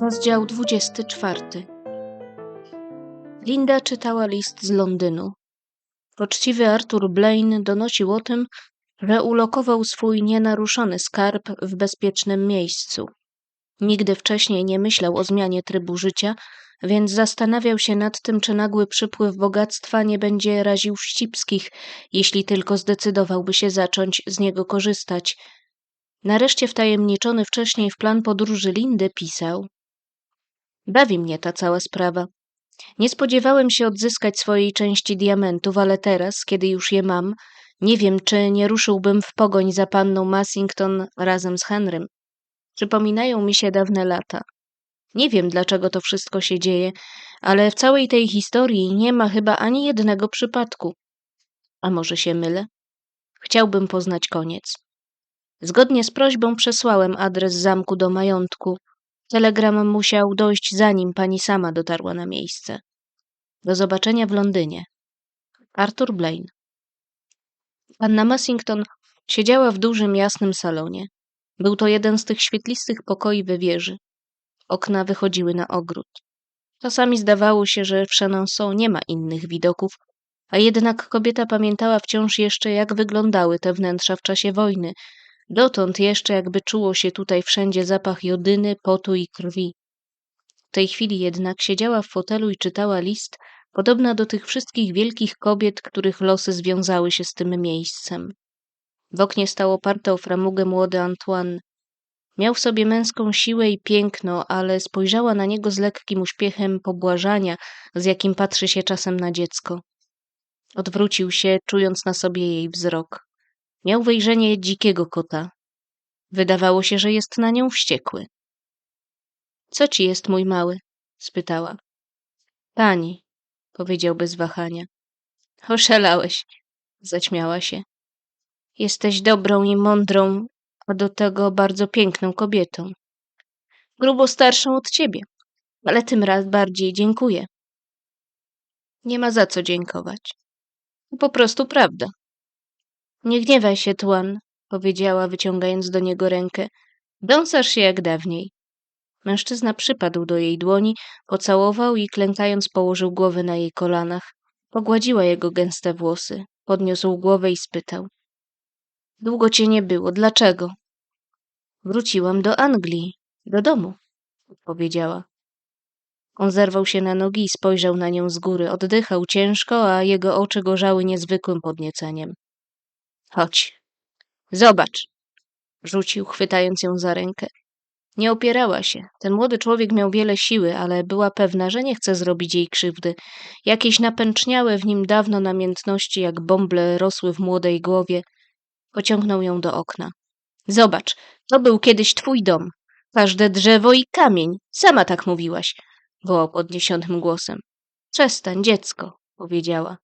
Rozdział 24. Linda czytała list z Londynu. Poczciwy Arthur Blaine donosił o tym, że ulokował swój nienaruszony skarb w bezpiecznym miejscu. Nigdy wcześniej nie myślał o zmianie trybu życia, więc zastanawiał się nad tym, czy nagły przypływ bogactwa nie będzie raził wścibskich, jeśli tylko zdecydowałby się zacząć z niego korzystać. Nareszcie wtajemniczony wcześniej w plan podróży Lindy pisał – Bawi mnie ta cała sprawa. Nie spodziewałem się odzyskać swojej części diamentów, ale teraz, kiedy już je mam, nie wiem, czy nie ruszyłbym w pogoń za panną Massington razem z Henrym. Przypominają mi się dawne lata. Nie wiem, dlaczego to wszystko się dzieje, ale w całej tej historii nie ma chyba ani jednego przypadku. A może się mylę? Chciałbym poznać koniec. Zgodnie z prośbą przesłałem adres zamku do majątku, Telegram musiał dojść zanim pani sama dotarła na miejsce. Do zobaczenia w Londynie. Arthur Blaine. Panna Massington siedziała w dużym, jasnym salonie. Był to jeden z tych świetlistych pokoi we wieży. Okna wychodziły na ogród. Czasami zdawało się, że w Chenonceau nie ma innych widoków, a jednak kobieta pamiętała wciąż jeszcze, jak wyglądały te wnętrza w czasie wojny, Dotąd jeszcze jakby czuło się tutaj wszędzie zapach jodyny, potu i krwi. W tej chwili jednak siedziała w fotelu i czytała list, podobna do tych wszystkich wielkich kobiet, których losy związały się z tym miejscem. W oknie stał oparty o framugę młody Antoine. Miał w sobie męską siłę i piękno, ale spojrzała na niego z lekkim uśpiechem pobłażania, z jakim patrzy się czasem na dziecko. Odwrócił się, czując na sobie jej wzrok. Miał wejrzenie dzikiego kota. Wydawało się, że jest na nią wściekły. Co ci jest, mój mały? spytała. Pani, powiedział bez wahania. Oszalałeś, zaćmiała się. Jesteś dobrą i mądrą, a do tego bardzo piękną kobietą. Grubo starszą od ciebie, ale tym raz bardziej dziękuję. Nie ma za co dziękować. Po prostu prawda. Nie gniewaj się, Tuan, powiedziała, wyciągając do niego rękę. Dąsasz się jak dawniej. Mężczyzna przypadł do jej dłoni, pocałował i klękając położył głowę na jej kolanach. Pogładziła jego gęste włosy, podniósł głowę i spytał. Długo cię nie było, dlaczego? Wróciłam do Anglii, do domu, odpowiedziała. On zerwał się na nogi i spojrzał na nią z góry. Oddychał ciężko, a jego oczy gorzały niezwykłym podnieceniem. Chodź. Zobacz. Rzucił, chwytając ją za rękę. Nie opierała się. Ten młody człowiek miał wiele siły, ale była pewna, że nie chce zrobić jej krzywdy. Jakieś napęczniałe w nim dawno namiętności, jak bąble, rosły w młodej głowie. Pociągnął ją do okna. Zobacz, to był kiedyś twój dom. Każde drzewo i kamień. Sama tak mówiłaś, wołał podniesionym głosem. Przestań, dziecko, powiedziała.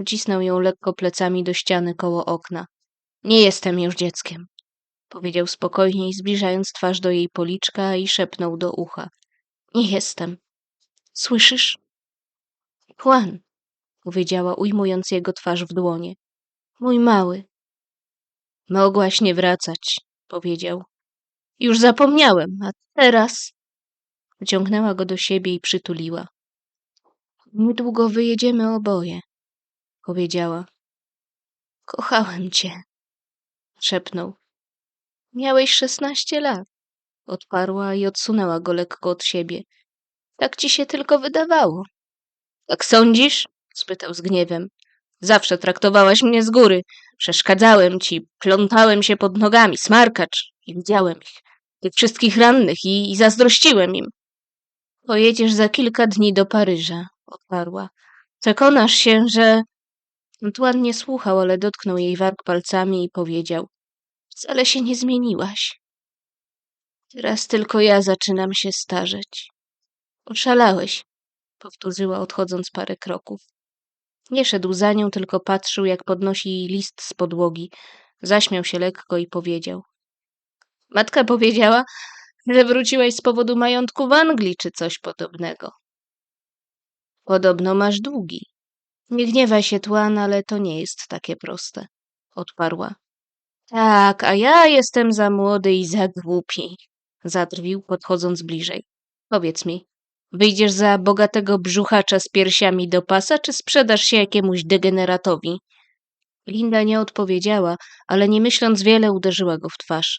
Ucisnął ją lekko plecami do ściany koło okna. Nie jestem już dzieckiem, powiedział spokojniej, zbliżając twarz do jej policzka i szepnął do ucha. Nie jestem. Słyszysz? Juan, powiedziała, ujmując jego twarz w dłonie. Mój mały. Mogłaś nie wracać, powiedział. Już zapomniałem, a teraz... Wyciągnęła go do siebie i przytuliła. Niedługo wyjedziemy oboje powiedziała. Kochałem cię, szepnął. Miałeś szesnaście lat, odparła i odsunęła go lekko od siebie. Tak ci się tylko wydawało. Tak sądzisz? spytał z gniewem. Zawsze traktowałaś mnie z góry. Przeszkadzałem ci, plątałem się pod nogami, smarkacz. I widziałem ich, tych wszystkich rannych i, i zazdrościłem im. Pojedziesz za kilka dni do Paryża, odparła. Przekonasz się, że Antoine nie słuchał, ale dotknął jej warg palcami i powiedział Wcale się nie zmieniłaś. Teraz tylko ja zaczynam się starzeć. Oszalałeś, powtórzyła odchodząc parę kroków. Nie szedł za nią, tylko patrzył, jak podnosi jej list z podłogi. Zaśmiał się lekko i powiedział. Matka powiedziała, że wróciłaś z powodu majątku w Anglii, czy coś podobnego. Podobno masz długi, nie gniewaj się, Tłan, ale to nie jest takie proste, odparła. Tak, a ja jestem za młody i za głupi, zadrwił, podchodząc bliżej. Powiedz mi, wyjdziesz za bogatego brzuchacza z piersiami do pasa, czy sprzedasz się jakiemuś degeneratowi? Linda nie odpowiedziała, ale nie myśląc wiele uderzyła go w twarz.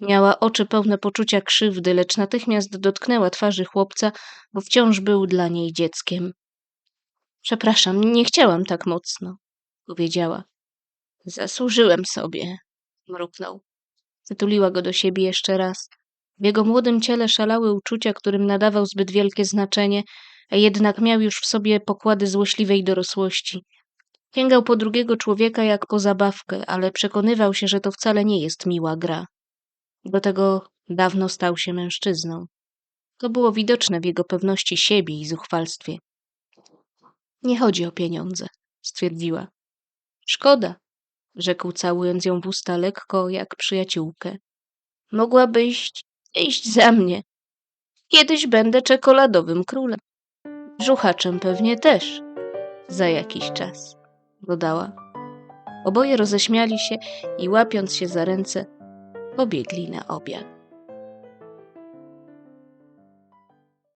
Miała oczy pełne poczucia krzywdy, lecz natychmiast dotknęła twarzy chłopca, bo wciąż był dla niej dzieckiem. Przepraszam, nie chciałam tak mocno, powiedziała. Zasłużyłem sobie, mruknął. Wytuliła go do siebie jeszcze raz. W jego młodym ciele szalały uczucia, którym nadawał zbyt wielkie znaczenie, a jednak miał już w sobie pokłady złośliwej dorosłości. Sięgał po drugiego człowieka jak po zabawkę, ale przekonywał się, że to wcale nie jest miła gra. Do tego dawno stał się mężczyzną. To było widoczne w jego pewności siebie i zuchwalstwie. Nie chodzi o pieniądze, stwierdziła. Szkoda, rzekł całując ją w usta lekko jak przyjaciółkę. Mogłabyś iść za mnie. Kiedyś będę czekoladowym królem. Żuchaczem pewnie też. Za jakiś czas, dodała. Oboje roześmiali się i łapiąc się za ręce, pobiegli na obiad.